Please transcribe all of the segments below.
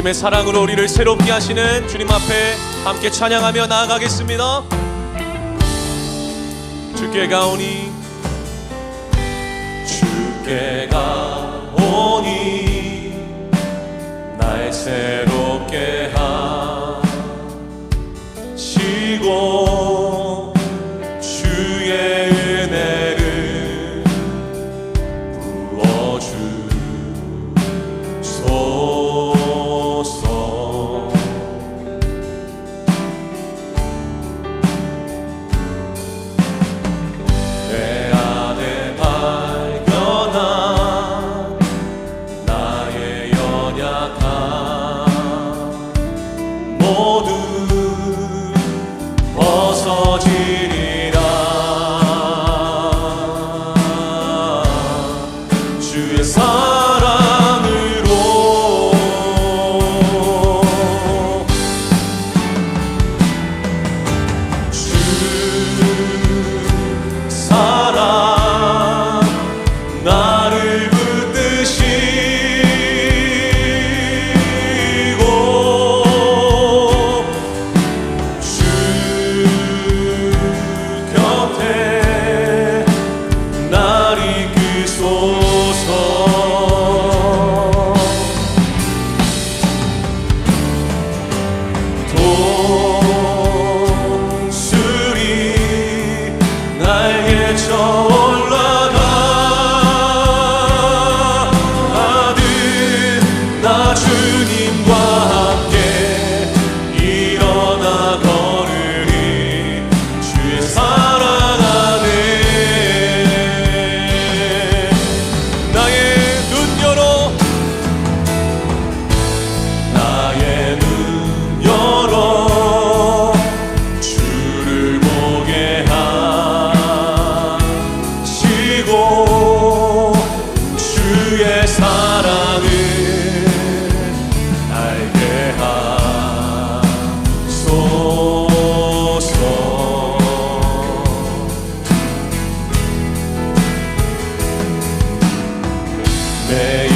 주님의 사랑으로 우리를 새롭게 하시는 주님 앞에 함께 찬양하며 나아가겠습니다. 주께 가오니 주께 가오니 나의 새로 Hey.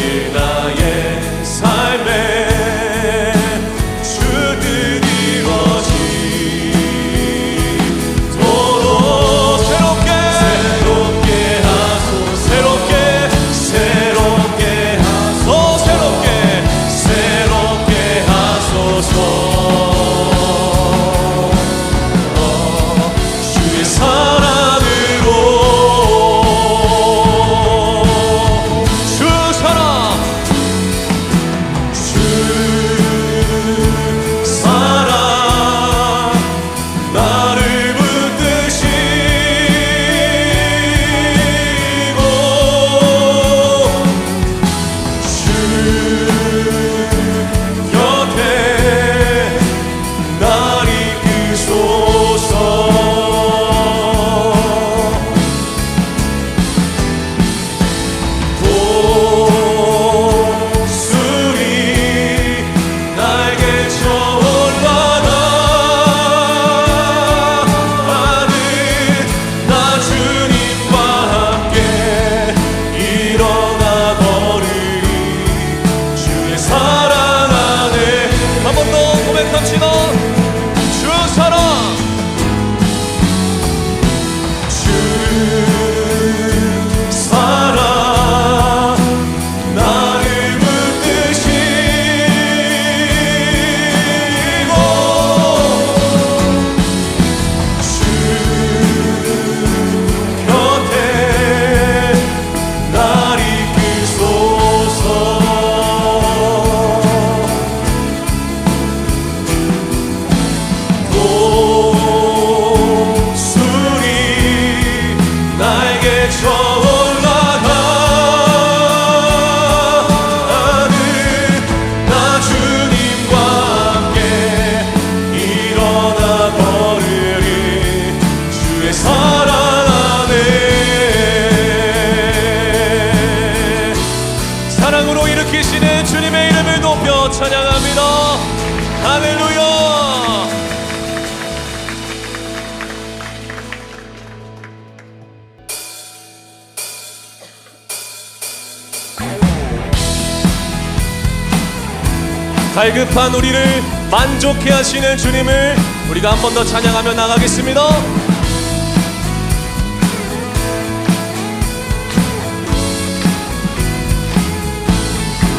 갈급한 우리를 만족해 하시는 주님을 우리가 한 번 더 찬양하며 나가겠습니다.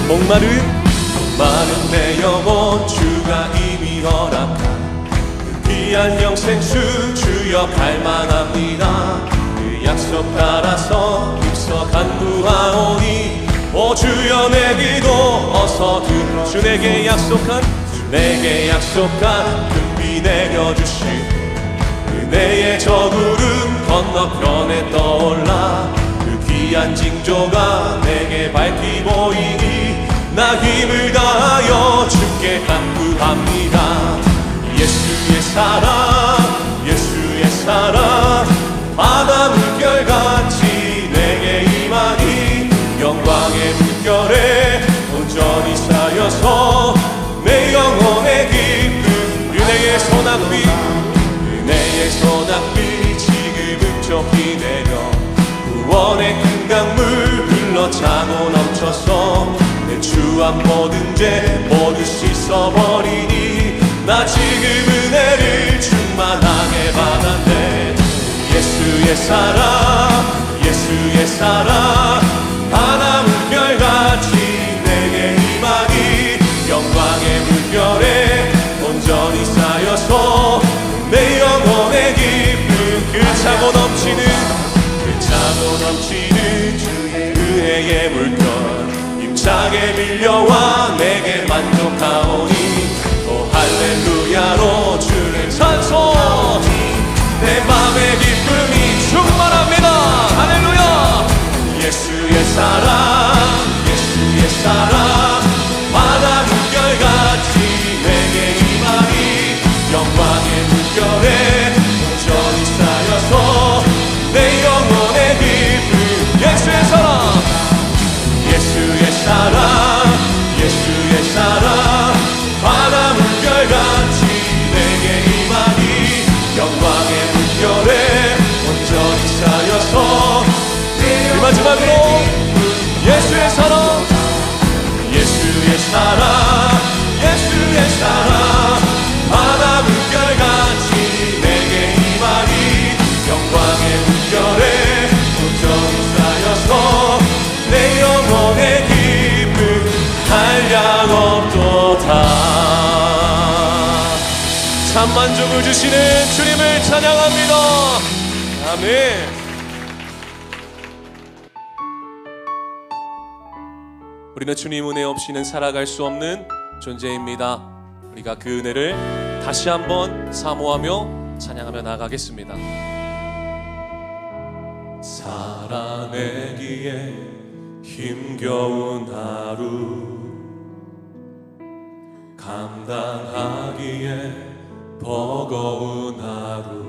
목마른 목마른 내 영혼 주가 이미 허락한 그 귀한 영생수 주여 갈망합니다 그 약속 따라서 입석한 구하오니 오 주여 내 기도 어서 들어 주 내게 약속한 주 내게 약속한 금비 내려주신 은혜의 저 구름 건너편에 떠올라. 그 귀한 징조가 내게 밝히 보이니 나 힘을 다하여 주께 간구합니다. 예수의 사랑 쌓여서. 내 영혼의 기쁨 은혜의 소낙비 은혜의 소낙비 지금 흡족히 내려 구원의 큰 강물 흘러 차고 넘쳐서 내 주한 모든 죄 모두 씻어버리니 나 지금 은혜를 충만하게 받았네. 예수의 사랑 예수의 사랑 밀려와 내게 만족하오니. 오 할렐루야로 주를 찬송. 내 맘의 기쁨이 충만합니다. 할렐루야. 예수의 사랑 예수의 사랑 마지막으로 예수의 사랑 예수의 사랑 예수의 사랑. 바다 물결같이 내게 임하니 영광의 물결에 온전히 쌓여서 내 영혼의 기쁨 한량 없도다. 참 만족을 주시는 주님을 찬양합니다. 아멘 우리는 주님 은혜 없이는 살아갈 수 없는 존재입니다. 우리가 그 은혜를 다시 한번 사모하며 찬양하며 나가겠습니다. 살아내기에 힘겨운 하루 감당하기에 버거운 하루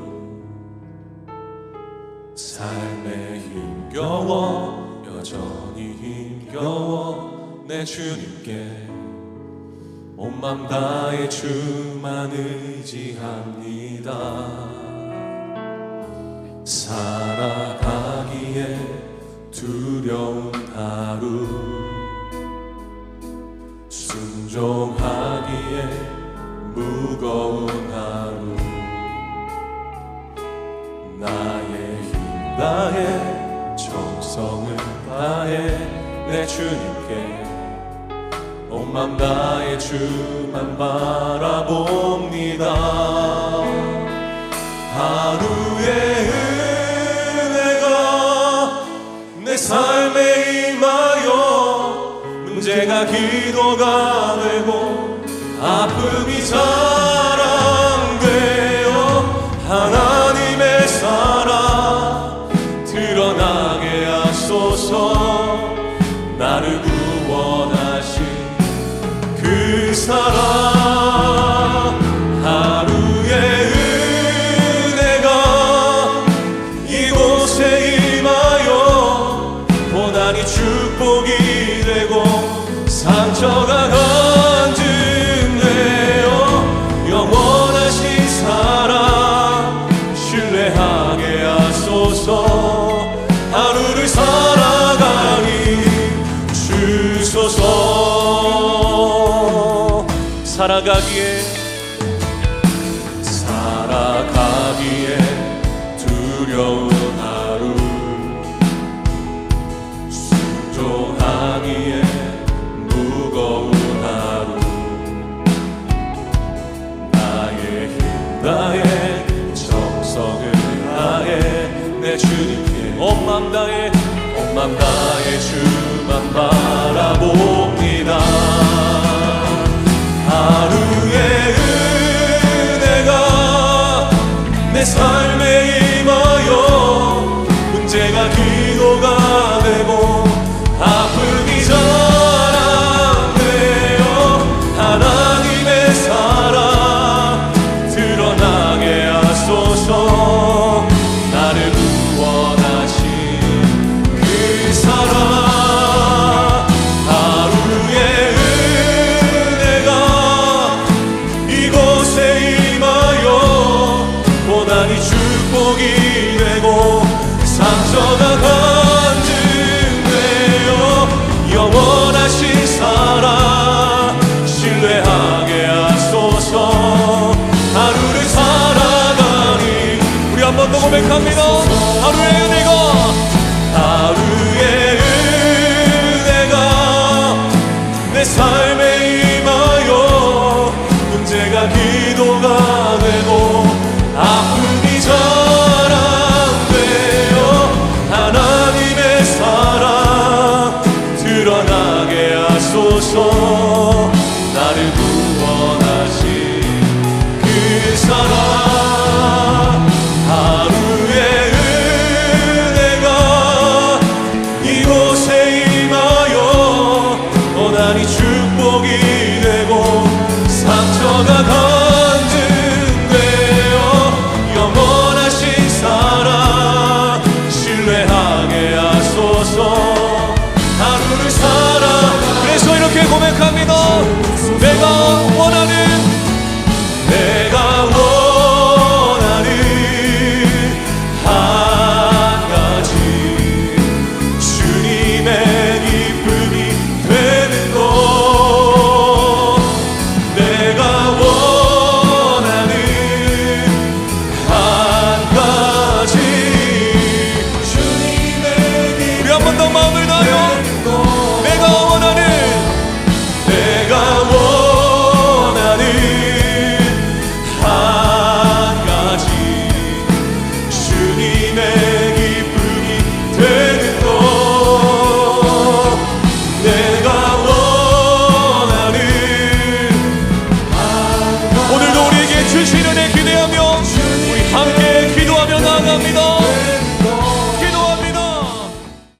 삶에 힘겨워 여전히 힘겨워 내 주님께 온맘 다해 주만 의지합니다. 살아가기에 두려운 하루 순종하기에 무거운 하루. 나의 힘 다해 정성을 다해 내 주님 맘 다해 주만 바라봅니다. 하루의 은혜가 내 삶에 임하여 문제가 기도가 되고 아픔이 자 하게 하소서. 하루를 살아가니 주소서. 살아가기에 나의 주만 봐. 축복이 되고 그 상처가 간증되어 영원하신 사랑 신뢰하게 하소서. 하루를 살아가니 우리 한번 더 고백합니다.